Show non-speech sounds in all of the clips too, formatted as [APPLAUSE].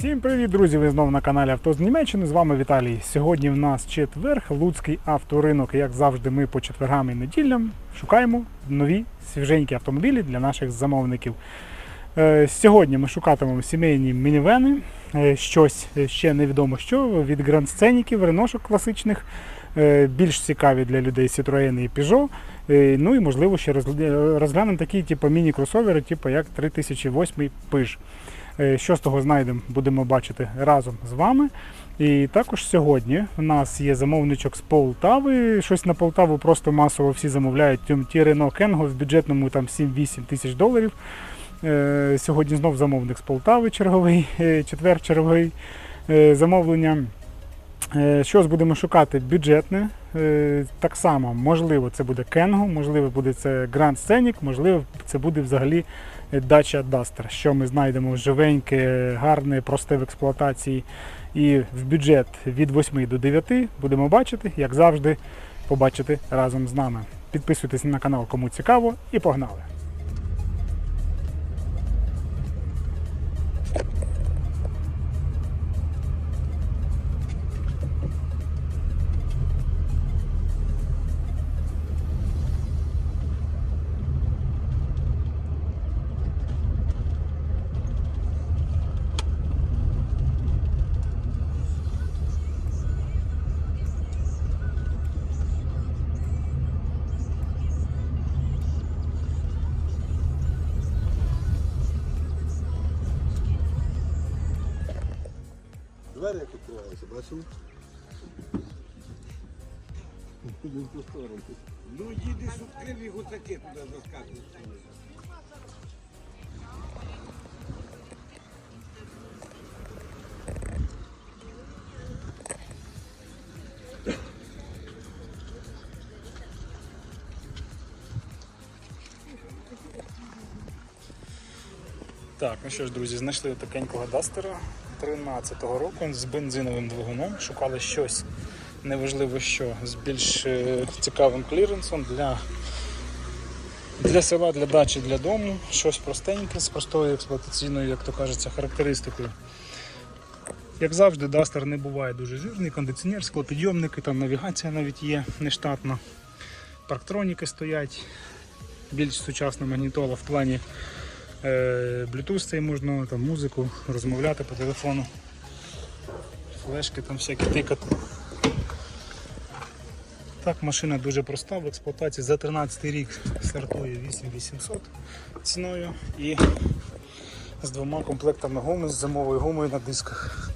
Всім привіт, друзі! Ви знову на каналі Авто з Німеччини. З вами Віталій. Сьогодні в нас четверг, Луцький авторинок. Як завжди, ми по четвергам і неділям шукаємо нові свіженькі автомобілі для наших замовників. Е, Сьогодні ми шукатимемо сімейні мінівени, е, щось ще невідомо що від Grand Сценіків, реношок класичних, е, більш цікаві для людей Citroën і Peugeot. Ну і можливо ще розглянемо такі типу, міні-кросовери, типу як 3008 Peugeot. Е, Що з того знайдемо, будемо бачити разом з вами. І також сьогодні у нас є замовничок з Полтави. Щось на Полтаву просто масово всі замовляють. Ті- Рено Кенго в бюджетному там 7-8 тисяч доларів. Е, Сьогодні знов замовник з Полтави черговий, е, четвер черговий замовлення. Щось будемо шукати бюджетне. Так само, можливо, це буде Кенго, можливо, буде це Grand Scenic, можливо, це буде взагалі Dacia Duster, що ми знайдемо живеньке, гарне, просте в експлуатації і в бюджет від 8 до 9 будемо бачити, як завжди, побачити разом з нами. Підписуйтесь на канал, кому цікаво, і погнали! Сторону. Ну їди відкрив і гусаки туди заскакують. Так, ну що ж, друзі, знайшли такенького дастера 13-го року з бензиновим двигуном. Шукали щось неважливо що з більш е, цікавим кліренсом для, для села, для дачі, для дому. Щось простеньке з простою експлуатаційною, як то кажеться, характеристикою. Як завжди, дастер не буває дуже жирний, кондиціонер, склопідйомники, там навігація навіть є нештатна. Парктроніки стоять, більш сучасна магнітола в плані Bluetooth цей можна, там музику, розмовляти по телефону. Флешки там всякі тикати. Так, машина дуже проста в експлуатації. За 13 рік стартує 8800 ціною і з двома комплектами гуми з зимовою гумою на дисках.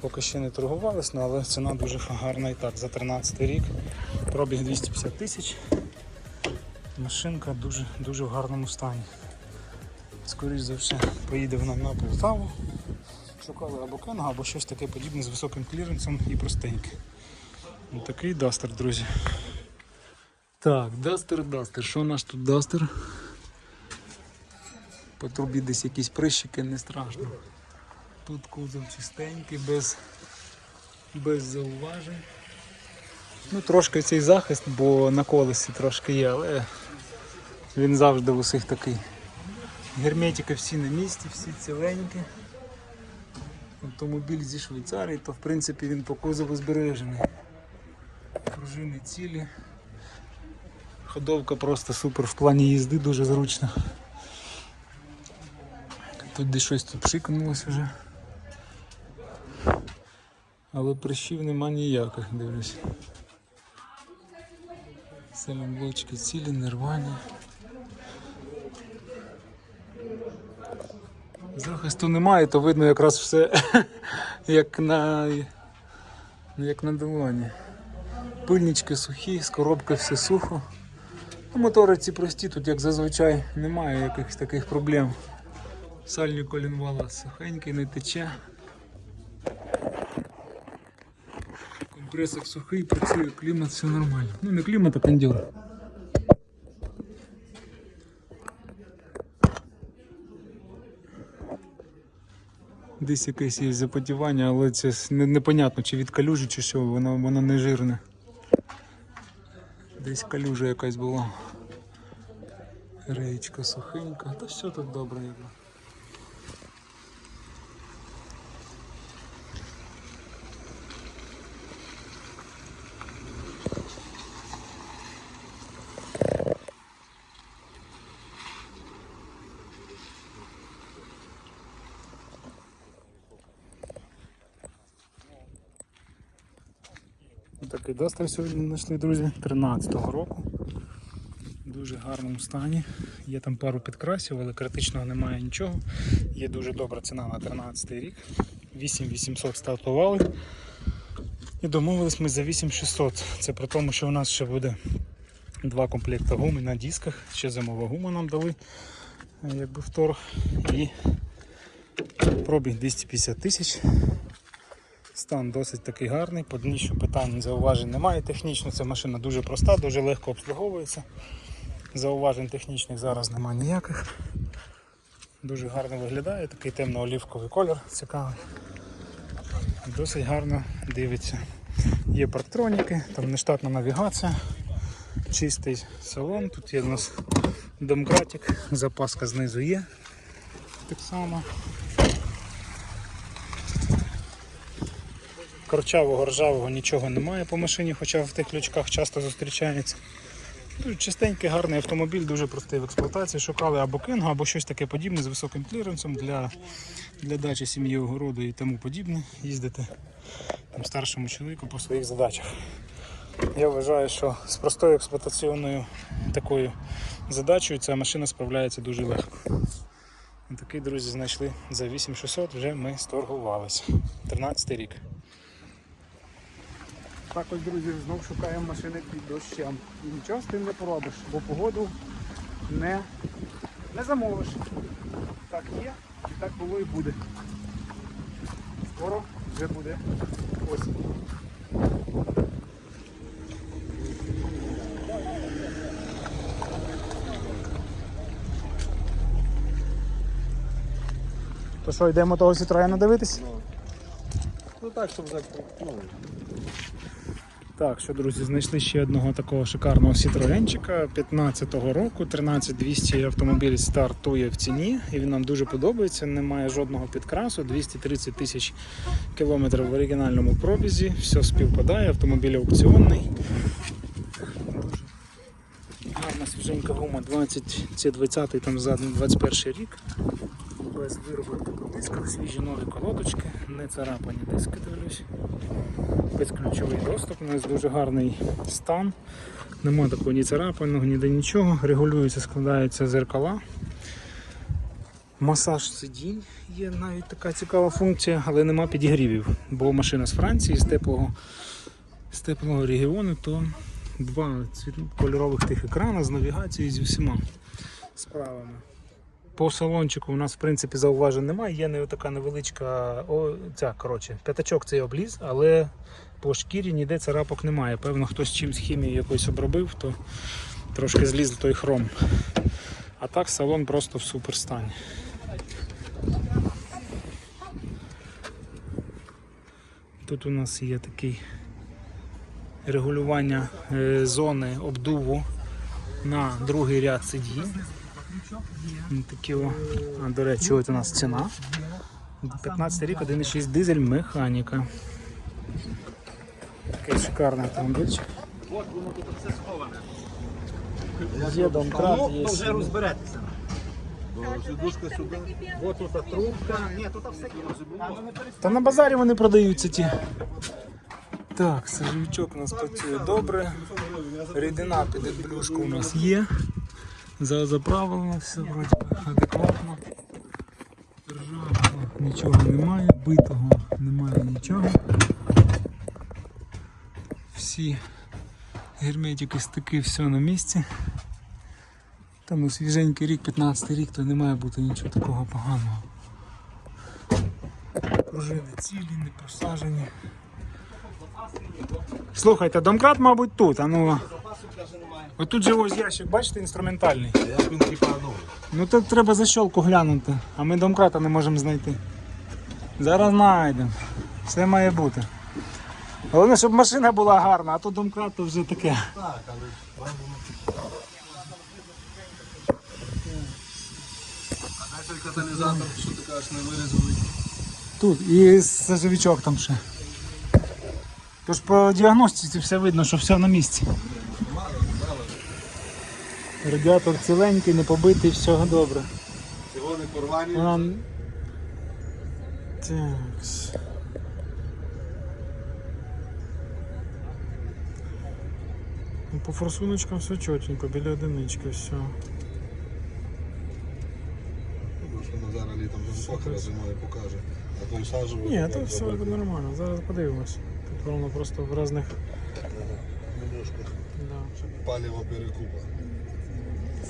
Поки ще не торгувалися, але ціна дуже гарна і так. За 13 рік пробіг 250 тисяч. Машинка дуже, дуже в гарному стані. Скоріше за все, поїде вона на Полтаву. Шукали або Кенга, або щось таке подібне з високим кліренсом і простеньке. Ось такий дастер, друзі. Так, дастер, дастер. Що у нас тут дастер? По трубі десь якісь прищики, не страшно. Тут кузов чистенький, без, без зауважень. Ну, трошки цей захист, бо на колесі трошки є, але він завжди усіх такий. Герметики всі на місці, всі ціленькі. Автомобіль зі Швейцарії, то в принципі він по кузову збережений. Пружини цілі. Ходовка просто супер в плані їзди, дуже зручно. Тут десь щось тут пшикнулося вже. Але прищів нема ніяких, дивлюсь. Салімблочки цілі, нервані. Захисту немає, то видно якраз все [LAUGHS] як на, як на долоні. Пильнички сухі, з коробки все сухо. Мотори ці прості, тут як зазвичай немає якихось таких проблем. Сальні колінвала сухенький, не тече. Компресор сухий, працює, клімат, все нормально. Ну не клімат, а кондьор. Десь якесь є заподівання, але це непонятно, чи від калюжі, чи що, воно, воно не жирне. Десь калюжа якась була. Реєчка сухенька, та все тут добре. якби. Досталь сьогодні знайшли, друзі, 13-го року. В дуже гарному стані. Є там пару підкрасів, але критичного немає нічого. Є дуже добра ціна на 13 рік. 8800 стартували. І домовились ми за 8600. Це при тому, що у нас ще буде два комплекти гуми на дисках. Ще зимова гума нам дали, е, якби вторг. І пробіг 250 тисяч. Стан досить такий гарний, по дніщу питань зауважень немає. Технічно ця машина дуже проста, дуже легко обслуговується. Зауважень технічних зараз немає ніяких. Дуже гарно виглядає, такий темно-олівковий колір цікавий. Досить гарно дивиться. Є парктроніки, там нештатна навігація, чистий салон, тут є у нас домкратик, запаска знизу є. Так само. Корчавого, ржавого нічого немає по машині, хоча в тих ключках часто зустрічається. Дуже чистенький, гарний автомобіль, дуже простий в експлуатації. Шукали або Кенга, або щось таке подібне з високим кліренсом для, для дачі сім'ї огороду і тому подібне. Їздити там, старшому чоловіку по своїх задачах. Я вважаю, що з простою експлуатаційною такою задачею ця машина справляється дуже легко. Такий, друзі, знайшли за 8600, вже ми сторгувалися. 13 рік. Також, друзі, знов шукаємо машини під дощем. І нічого з тим не поробиш, бо погоду не, не замовиш. Так є і так було і буде. Скоро вже буде осінь. То що, йдемо того Citroёна дивитись? Ну так, щоб за ну, Так, що, друзі, знайшли ще одного такого шикарного Citroёnчика 15-го року. 13200 автомобіль стартує в ціні, і він нам дуже подобається. Немає жодного підкрасу, 230 тисяч кілометрів в оригінальному пробізі. Все співпадає, автомобіль аукціонний. Гарна свіженька гума 20, це 20 там задній 21 рік. Без вироботки по дисках, свіжі нові колодочки, не царапані диски, дивлюсь безключовий доступ, у нас дуже гарний стан. Нема такого ні царапаного, ніде нічого. Регулюється, складаються зеркала. Масаж сидінь є навіть така цікава функція, але нема підігрівів, бо машина з Франції, з теплого, з теплого регіону, то два кольорових тих екрана з навігацією зі всіма справами. По салончику у нас в принципі зауважень немає. Є не така невеличка о, ця, коротше, п'ятачок цей обліз, але по шкірі ніде царапок немає. Певно, хтось чимсь хімією якось обробив, то трошки зліз той хром. А так салон просто в супер стані. Тут у нас є такий регулювання е, зони обдуву на другий ряд сидінь. Ось Такі, о. а, до речі, от у нас ціна. 15 рік, 1,6 дизель, механіка. Такий шикарний автомобільчик. Є домкрат, є. вже розберетеся. сідушка сюди. От тут трубка. Ні, тут все є вже було. Та на базарі вони продаються ті. Так, сажовичок у нас працює добре. Рідина під блюшку у нас є. За- Заправлено все вроді адекватно. Ржавого нічого немає, битого немає нічого. Всі герметики, стики, все на місці. Там ну, свіженький рік, 15 рік, то не має бути нічого такого поганого. Пружини цілі, не просажені. Слухайте, домкрат, мабуть, тут. А ну. Отут же ось ящик, бачите, інструментальний. Як він типа, ну, Ну тут треба защолку глянути, а ми домкрата не можемо знайти. Зараз знайдемо. Все має бути. Головне, щоб машина була гарна, а то домкрат то вже таке. так, але А той каталізатор, що ти кажеш, не вирізаний? Тут і сажовичок там ще. Тож по діагностиці все видно, що все на місці. Радіатор ціленький, не побитий, все добре. Цього не порвані. Вона... Так. по форсуночкам все чотенько, біля одинички все. Зараз літом сохра зимою покаже. А то. Ні, то все буде нормально, зараз подивимось. Тут просто в різних. Да. Паліво перекупа.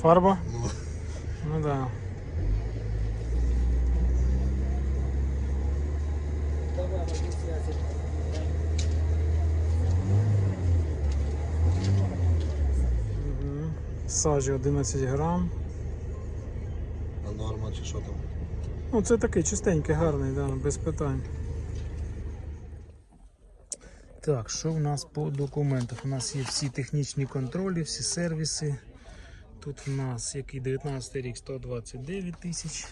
Фарба? Ну, Ну да. Мгм. Сажі 11 грам. а норма чи що там? Ну, це такий чистенький, гарний, да, без питань. Так, що в нас по документах? У нас є всі технічні контролі, всі сервіси. Тут в нас який 19 рік 129 тисяч,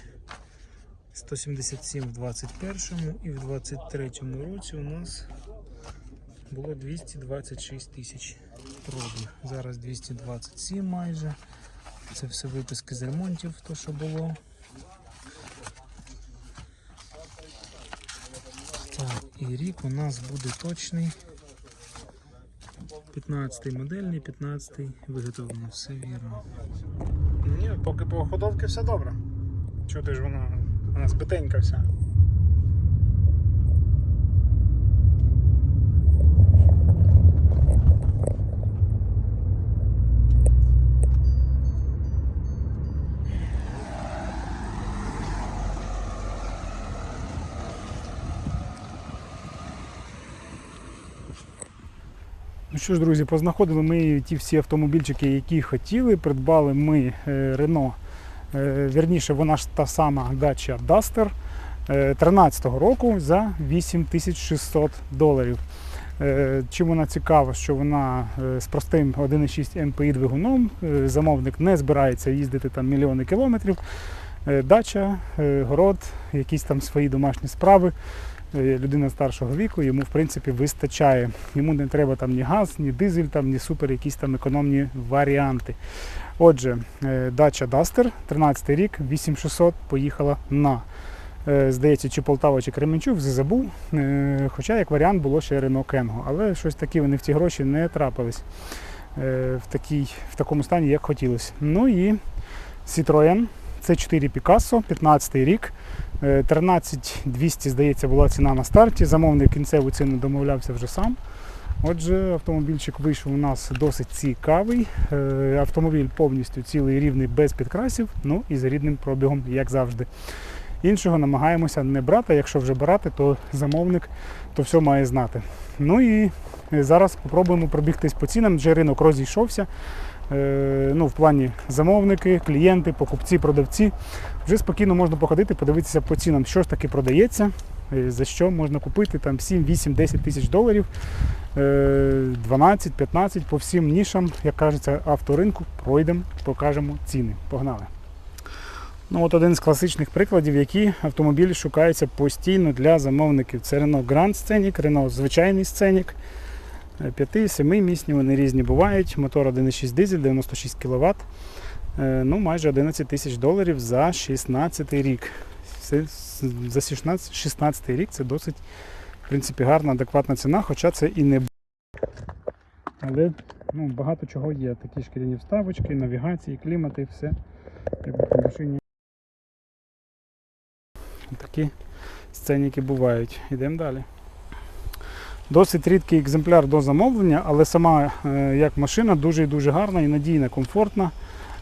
177 в 21 і в 23 році у нас було 226 тисяч пробіг. Зараз 227 майже. Це все виписки з ремонтів, то що було. Так, і рік у нас буде точний. 15 модельний, 15 виготовлений, все вірно. Ні, поки по ходовці все добре. Чути ж вона, вона збитенька вся. Що ж, друзі, познаходили ми ті всі автомобільчики, які хотіли. Придбали ми е, Renault. Е, Вірніше, вона ж та сама Dacia Duster 13-го року за 8600 доларів. Е, Чим вона цікава, що вона е, з простим 1,6 MPI двигуном. Е, Замовник не збирається їздити там мільйони кілометрів. Е, Дача, е, город, якісь там свої домашні справи. Е, Людина старшого віку, йому в принципі вистачає. Йому не треба там ні газ, ні дизель, там, ні супер якісь там економні варіанти. Отже, е, дача Duster, 13 рік, 8600 поїхала на. е, Здається, чи Полтава, чи Кременчук, забув. Хоча як варіант було ще Renault Kengo. Але щось таке вони в ті гроші не трапились в, такій, в такому стані, як хотілося. Ну і Citroën, це 4 Picasso, 15 рік. Е, 13200, здається, була ціна на старті. Замовник кінцеву ціну домовлявся вже сам. Отже, автомобільчик вийшов у нас досить цікавий. Е, Автомобіль повністю цілий рівний без підкрасів, ну і з рідним пробігом, як завжди. Іншого намагаємося не брати. Якщо вже брати, то замовник то все має знати. Ну і е, зараз спробуємо пробігтись по цінам, вже ринок розійшовся. Е, Ну, в плані замовники, клієнти, покупці, продавці. Вже спокійно можна походити, подивитися по цінам, що ж таки продається, е, за що можна купити там 7, 8, 10 тисяч доларів, е, 12, 15 по всім нішам, як кажеться, авторинку пройдемо, покажемо ціни. Погнали. Ну, от один з класичних прикладів, які автомобілі шукаються постійно для замовників. Це Renault Grand Scenic, Renault звичайний Scenic. 5-7 місні, вони різні бувають. Мотор 1,6 дизель, 96 кВт. Е, Ну, майже 11 тисяч доларів за 16 рік. За 16, 16 рік це досить в принципі, гарна, адекватна ціна, хоча це і не Але ну, багато чого є. Такі шкіряні вставочки, навігації, клімати, все. Якби по машині. Такі сценіки бувають. Йдемо далі. Досить рідкий екземпляр до замовлення, але сама е, як машина дуже і дуже гарна і надійна, комфортна.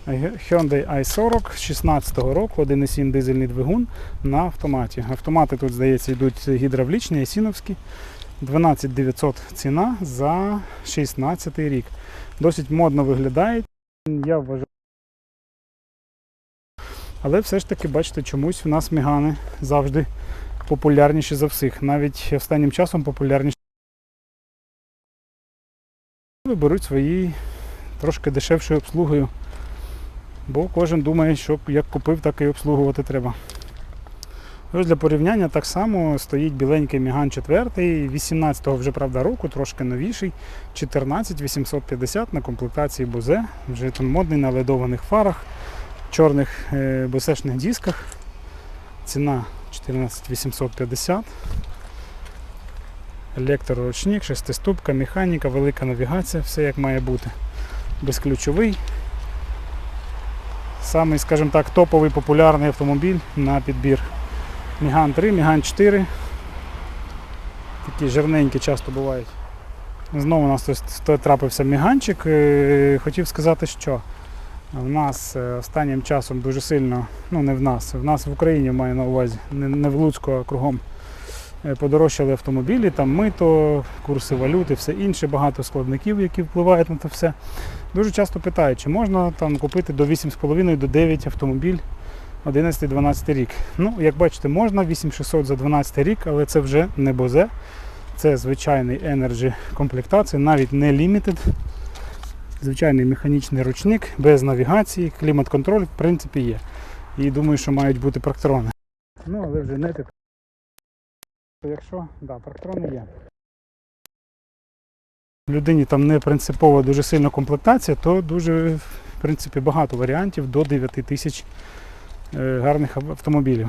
Hyundai i40 16 року, 1,7 дизельний двигун на автоматі. Автомати тут, здається, йдуть гідравлічні, есіновські. 12 900 ціна за 16 рік. Досить модно виглядає. Я вважаю. Але все ж таки, бачите, чомусь у нас мігани завжди популярніші за всіх. Навіть останнім часом популярніші. Беруть свої трошки дешевшою обслугою. Бо кожен думає, що як купив, так і обслугувати треба. Ось для порівняння так само стоїть біленький Міган 4, 18-го вже правда року, трошки новіший, 14 850 на комплектації Бозе, вже там модний на ледованих фарах, чорних е, босешних дисках. Ціна 14 850. Електроручник, шестиступка, механіка, велика навігація, все як має бути. безключовий. Самий, скажімо так, топовий популярний автомобіль на підбір. Міган 3, Міган 4. Такі жирненькі часто бувають. Знову у нас ось т- трапився міганчик. Е, Хотів сказати, що в нас е, останнім часом дуже сильно, ну не в нас, в нас в Україні маю на увазі, не, в Луцьку, а кругом подорожчали автомобілі, там мито, курси валют все інше, багато складників, які впливають на це все. Дуже часто питають, чи можна там купити до 8,5 до 9 автомобіль 11-12 рік. Ну, як бачите, можна 8600 за 12 рік, але це вже не бозе. Це звичайний Energy комплектація, навіть не Limited. Звичайний механічний ручник, без навігації, клімат-контроль, в принципі, є. І думаю, що мають бути практрони. Ну, але вже не тип. Якщо, да, практрони є. Людині там не принципова дуже сильна комплектація, то дуже, в принципі, багато варіантів до 9 тисяч е, гарних автомобілів.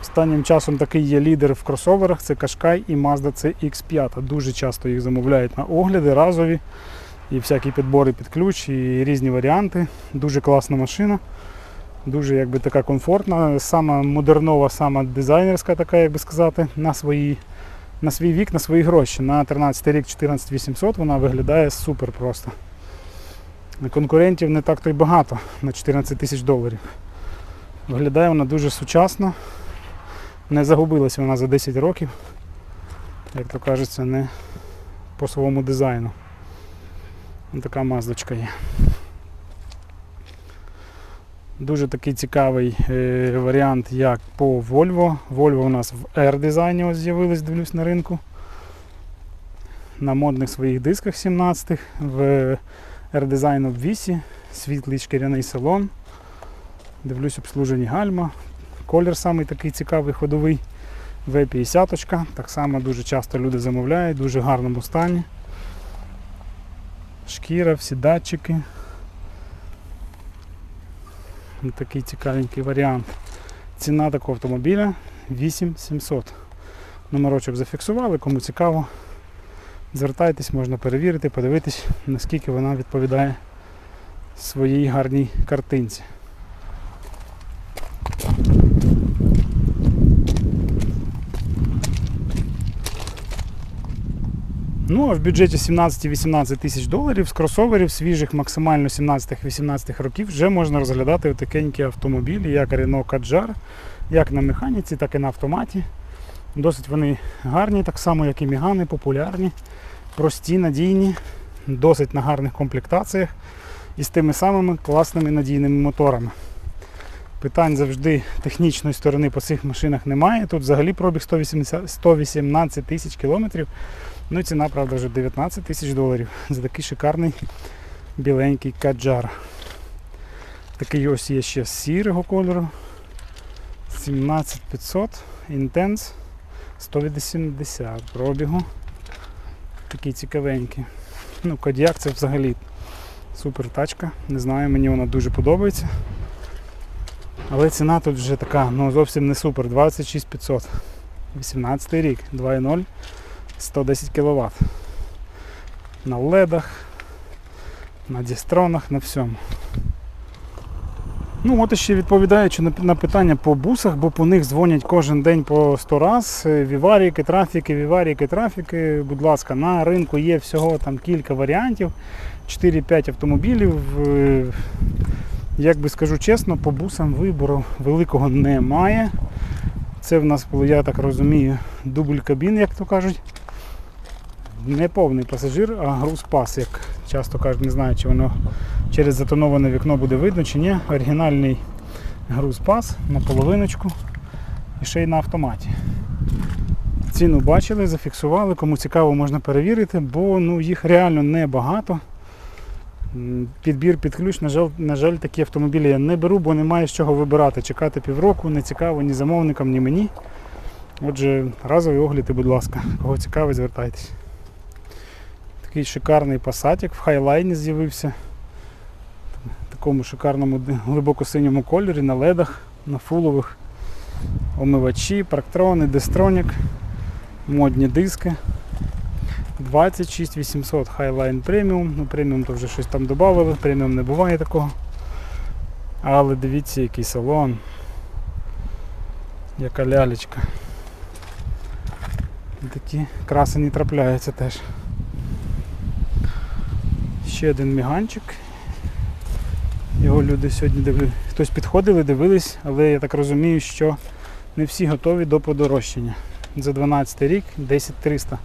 Останнім часом такий є лідер в кросоверах, це Qashqai і Mazda CX5. Дуже часто їх замовляють на огляди, разові, і всякі підбори під ключ, і різні варіанти. Дуже класна машина, дуже якби така комфортна, сама модернова, сама дизайнерська, така, як би сказати, на свої. На свій вік, на свої гроші. На 13 рік 14800 вона виглядає супер просто. Конкурентів не так то й багато на 14 тисяч доларів. Виглядає вона дуже сучасно. Не загубилася вона за 10 років, як то кажеться, не по своєму дизайну. Така маздочка є. Дуже такий цікавий е, варіант, як по Volvo. Volvo у нас в R-дизайні ось з'явились, дивлюсь на ринку. На модних своїх дисках 17-х, в R-дизайн в вісі, світлий шкіряний салон. Дивлюсь обслужені гальма, Колір самий такий цікавий ходовий. V50, так само дуже часто люди замовляють, дуже гарному стані. Шкіра, всі датчики. Такий цікавенький варіант. Ціна такого автомобіля 8700. Номерочок зафіксували, кому цікаво. Звертайтесь, можна перевірити, подивитись, наскільки вона відповідає своїй гарній картинці. Ну, а в бюджеті 17-18 тисяч доларів з кросоверів свіжих максимально 17-18 років вже можна розглядати отакенькі автомобілі, як Renault Kadjar, як на механіці, так і на автоматі. Досить вони гарні, так само, як і Мігани, популярні, прості, надійні, досить на гарних комплектаціях і з тими самими класними надійними моторами. Питань завжди технічної сторони по цих машинах немає. Тут взагалі пробіг 180 118 тисяч кілометрів. Ну ціна, правда, вже 19 тисяч доларів [LAUGHS] за такий шикарний біленький каджар. Такий ось є ще сірого кольору. 17500 Intense 180 пробігу. Такий цікавенький. Ну, Кодіак це взагалі супер тачка. Не знаю, мені вона дуже подобається. Але ціна тут вже така, ну зовсім не супер. 26500. 18 рік, 2.0. 110 кВт. На ледах, на дістронах, на всьому. Ну, от ще відповідаючи на, питання по бусах, бо по них дзвонять кожен день по 100 раз. Е, Віваріки, трафіки, віваріки, трафіки. Будь ласка, на ринку є всього там кілька варіантів. 4-5 автомобілів. Е, Як би скажу чесно, по бусам вибору великого немає. Це в нас, я так розумію, дубль кабін, як то кажуть. Не повний пасажир, а груз-пас, як часто кажуть, не знаю, чи воно через затоноване вікно буде видно чи ні. Оригінальний груз-пас на половиночку і ще й на автоматі. Ціну бачили, зафіксували, кому цікаво можна перевірити, бо ну, їх реально небагато. Підбір під ключ, на жаль, на жаль, такі автомобілі я не беру, бо немає з чого вибирати. Чекати півроку, не цікаво ні замовникам, ні мені. Отже, разовий огляд і, будь ласка, кого цікавить, звертайтесь. Такий шикарний пасатик в хайлайні з'явився. В такому шикарному глибоко-синьому кольорі, на ледах, на фулових омивачі, парктрони, дестронік, модні диски. 26 800 Highline Premium. Ну, преміум то вже щось там додали, преміум не буває такого. Але дивіться, який салон. Яка лялечка. Такі красені трапляються теж. Ще один міганчик. Його люди сьогодні дивили. Хтось підходили, дивились, але я так розумію, що не всі готові до подорожчання. За 12 рік 10300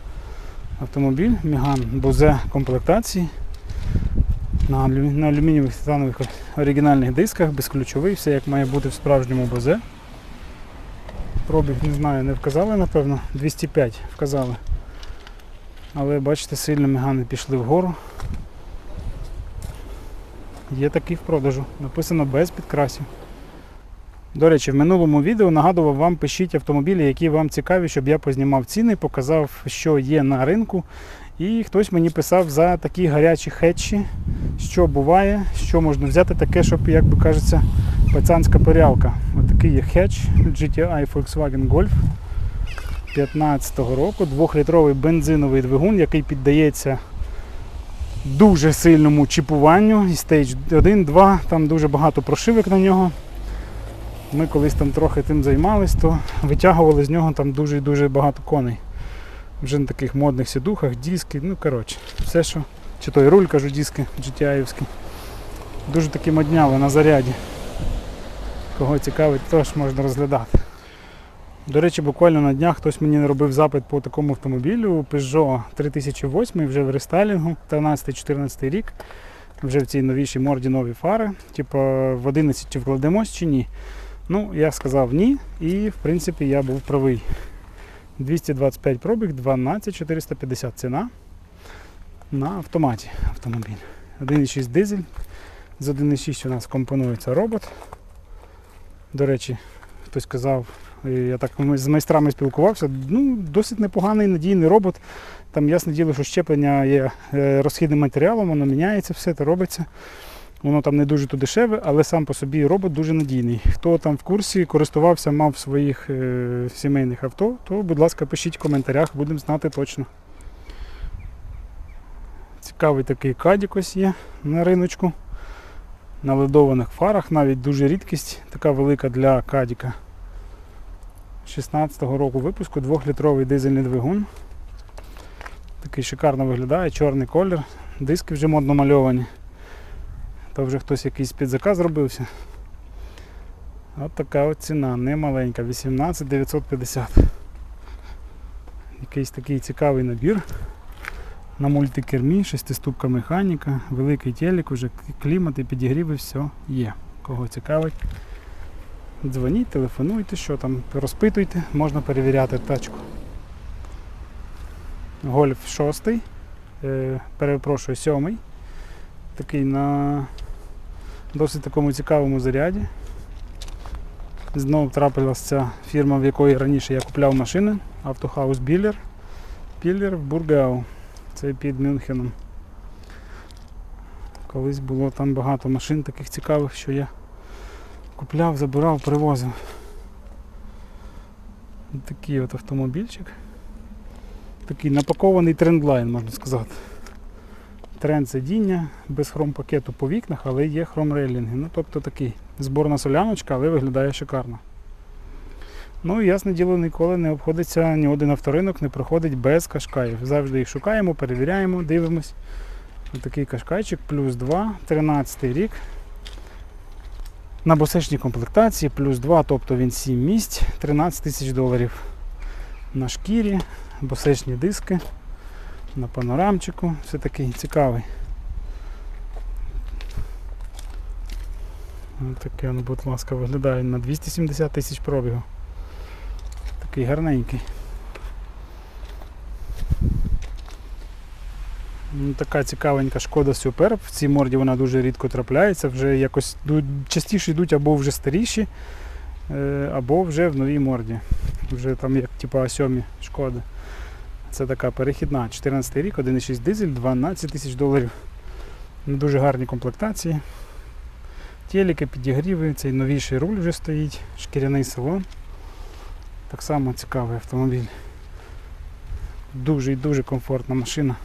автомобіль, Міган Бозе комплектації. На, алю- на алюмінієвих титанових оригінальних дисках, безключовий, все як має бути в справжньому Бозе. Пробіг, не знаю, не вказали, напевно. 205 вказали. Але бачите, сильно мігани пішли вгору. Є такий в продажу. Написано без підкрасів. До речі, в минулому відео нагадував вам, пишіть автомобілі, які вам цікаві, щоб я познімав ціни, показав, що є на ринку. І хтось мені писав за такі гарячі хетчі, що буває, що можна взяти таке, щоб, як би кажеться, пацанська перялка. Отакий є хетч GTI Volkswagen Golf 15-го року, 2-літровий бензиновий двигун, який піддається дуже сильному чіпуванню. І Stage 1, 2, там дуже багато прошивок на нього. Ми колись там трохи тим займались, то витягували з нього там дуже дуже багато коней. Вже на таких модних сідухах, диски, ну коротше, все що. Чи той руль, кажу, диски GTI-овські. Дуже такі модняли на заряді. Кого цікавить, теж можна розглядати. До речі, буквально на днях хтось мені робив запит по такому автомобілю Peugeot 3008 вже в рестайлінгу, 13-14 рік. Вже в цій новішій морді нові фари. Типу в 11 чи вкладемось чи ні. Ну, я сказав ні, і в принципі я був правий. 225 пробіг, 12450 ціна на автоматі автомобіль. 1,6 дизель. З 1,6 у нас компонується робот. До речі, хтось казав, я так з майстрами спілкувався. Ну, досить непоганий надійний робот. Там ясне діло, що щеплення є е, розхідним матеріалом, воно міняється, все це робиться. Воно там не дуже то дешеве, але сам по собі робот дуже надійний. Хто там в курсі користувався, мав своїх е, сімейних авто, то, будь ласка, пишіть в коментарях, будемо знати точно. Цікавий такий кадік ось є на риночку. На ледованих фарах, навіть дуже рідкість, така велика для кадіка. 16-го року випуску 2-літровий дизельний двигун. Такий шикарно виглядає, чорний колір, диски вже модно мальовані. То вже хтось якийсь підзаказ зробився. От така от ціна, не маленька, 18 950. Якийсь такий цікавий набір. На мультикермі, шестиступка механіка, великий телек, уже клімат і підігріви, все є. Кого цікавить. Дзвоніть, телефонуйте, що там, розпитуйте, можна перевіряти тачку. Гольф 6, е, перепрошую, 7. Такий на досить такому цікавому заряді. Знову трапилася ця фірма, в якої раніше я купляв машини, автохаус Біллер. Біллер в Бургау. Це під Мюнхеном. Колись було там багато машин таких цікавих, що я купляв, забирав, привозив. Такий от автомобільчик. Такий напакований трендлайн, можна сказати. Тренд сидіння, без хромпакету по вікнах, але є хромрейлінги. Ну, тобто такий зборна соляночка, але виглядає шикарно. Ну і ясне діло, ніколи не обходиться ні один авторинок, не проходить без кашкаїв. Завжди їх шукаємо, перевіряємо, дивимось. Ось такий кашкайчик, плюс 2, 13 рік. На босечній комплектації, плюс 2, тобто він 7 місць, 13 тисяч доларів. На шкірі, босечні диски, на панорамчику, все такий цікавий. Такий він, будь ласка, виглядає на 270 тисяч пробігу. Такий гарненький. Така цікавенька шкода Супер. В цій морді вона дуже рідко трапляється, вже якось частіше йдуть або вже старіші, е, або вже в новій морді. Вже там як типу сьомі шкоди. Це така перехідна. 14 рік, 1,6 дизель, 12 тисяч доларів. Ну, Дуже гарні комплектації. Теліки, підігріви, цей новіший руль вже стоїть, шкіряний салон. Так само цікавий автомобіль. Дуже і дуже комфортна машина.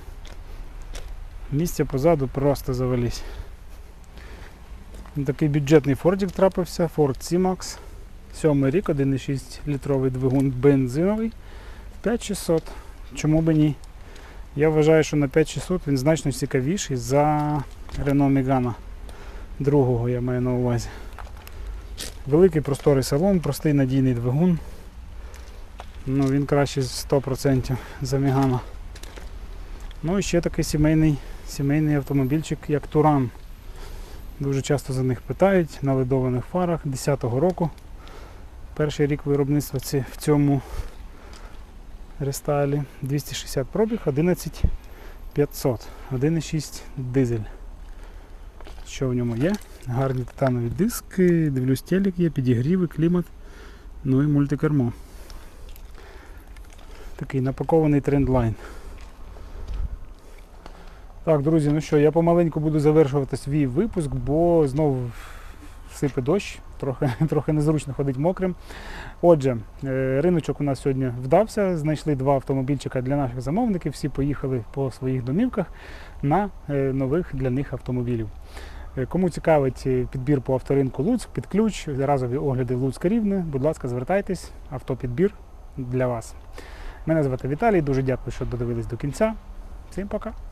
Місця позаду просто завелись. Такий бюджетний фордік трапився, Ford C-Max. Сьомий рік, 1,6 літровий двигун бензиновий. 5600. Чому би ні? Я вважаю, що на 5600 він значно цікавіший за Renault Megane. Другого я маю на увазі. Великий просторий салон, простий надійний двигун. Ну, він краще 100% за Megane. Ну і ще такий сімейний, сімейний автомобільчик, як Туран. Дуже часто за них питають на ледованих фарах 10-го року. Перший рік виробництва в цьому рестайлі 260 пробіг, 11 500, 1,6 дизель. Що в ньому є? Гарні титанові диски, дивлюсь, телек є, підігріви, клімат, ну і мультикермо. Такий напакований трендлайн. Так, друзі, ну що, я помаленьку буду завершувати свій випуск, бо знову сипе дощ, трохи, [LAUGHS] трохи незручно ходить мокрим. Отже, е, риночок у нас сьогодні вдався. Знайшли два автомобільчика для наших замовників. Всі поїхали по своїх домівках на е, нових для них автомобілів. Е, Кому цікавить підбір по авторинку Луцьк, під ключ, разові огляди Луцька Рівне, будь ласка, звертайтесь, автопідбір для вас. Мене звати Віталій, дуже дякую, що додивились до кінця. Всім пока!